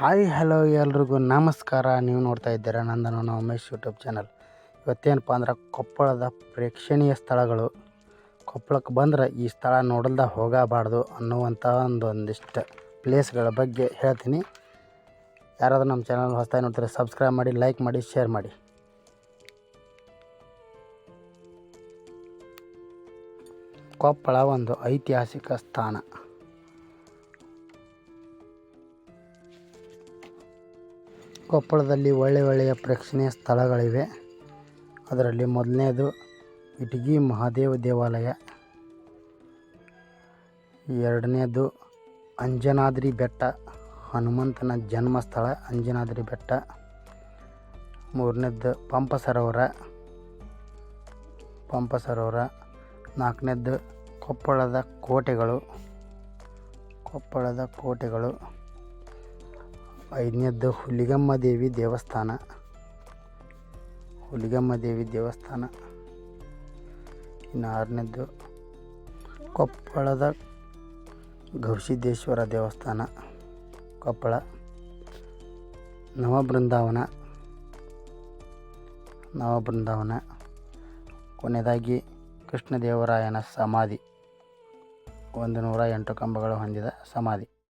Hi, hello ಎಲ್ರಿಗೂ ನಮಸ್ಕಾರ. ನೀವು ನೋಡ್ತಾ ಇದ್ದೀರಾ ನಂದನ ಉಮೇಶ್ ಯೂಟ್ಯೂಬ್ ಚಾನಲ್. ಇವತ್ತೇನಪ್ಪ ಅಂದ್ರೆ ಕೊಪ್ಪಳದ ಪ್ರೇಕ್ಷಣೀಯ ಸ್ಥಳಗಳು. ಕೊಪ್ಪಳಕ್ಕೆ ಬಂದ್ರೆ ಈ ಸ್ಥಳ ನೋಡಲ್ದ ಹೋಗಬಾರ್ದು ಅನ್ನುವಂಥ ಒಂದೊಂದಿಷ್ಟು ಪ್ಲೇಸ್ಗಳ ಬಗ್ಗೆ ಹೇಳ್ತೀನಿ. ಯಾರಾದರೂ ನಮ್ಮ ಚಾನಲ್ ಹೊಸ್ದಾಗಿ ನೋಡ್ತಾರೆ ಸಬ್ಸ್ಕ್ರೈಬ್ ಮಾಡಿ, ಲೈಕ್ ಮಾಡಿ, ಶೇರ್ ಮಾಡಿ. ಕೊಪ್ಪಳ ಒಂದು ಐತಿಹಾಸಿಕ ಸ್ಥಾನ. ಕೊಪ್ಪಳದಲ್ಲಿ ಒಳ್ಳೆ ಒಳ್ಳೆಯ ಪ್ರೇಕ್ಷಣೀಯ ಸ್ಥಳಗಳಿವೆ. ಅದರಲ್ಲಿ ಮೊದಲನೇದು ಇಟಗಿ ಮಹಾದೇವ ದೇವಾಲಯ. ಎರಡನೇದು ಅಂಜನಾದ್ರಿ ಬೆಟ್ಟ, ಹನುಮಂತನ ಜನ್ಮಸ್ಥಳ ಅಂಜನಾದ್ರಿ ಬೆಟ್ಟ. ಮೂರನೇದ್ದು ಪಂಪ ಸರೋವರ ಪಂಪ ಸರೋವರ ನಾಲ್ಕನೇದ್ದು ಕೊಪ್ಪಳದ ಕೋಟೆಗಳು. ಕೊಪ್ಪಳದ ಕೋಟೆಗಳು. ಐದನೇದ್ದು ಹುಲಿಗಮ್ಮ ದೇವಿ ದೇವಸ್ಥಾನ. ಹುಲಿಗಮ್ಮ ದೇವಿ ದೇವಸ್ಥಾನ. ಇನ್ನು ಆರನೇದ್ದು ಕೊಪ್ಪಳದ ಗವಿಸಿದ್ದೇಶ್ವರ ದೇವಸ್ಥಾನ, ಕೊಪ್ಪಳ. ನವಬೃಂದಾವನ ನವಬೃಂದಾವನ. ಕೊನೆಯದಾಗಿ ಕೃಷ್ಣದೇವರಾಯನ ಸಮಾಧಿ. ಒಂದು ನೂರ ಎಂಟು ಕಂಬಗಳು ಹೊಂದಿದ ಸಮಾಧಿ.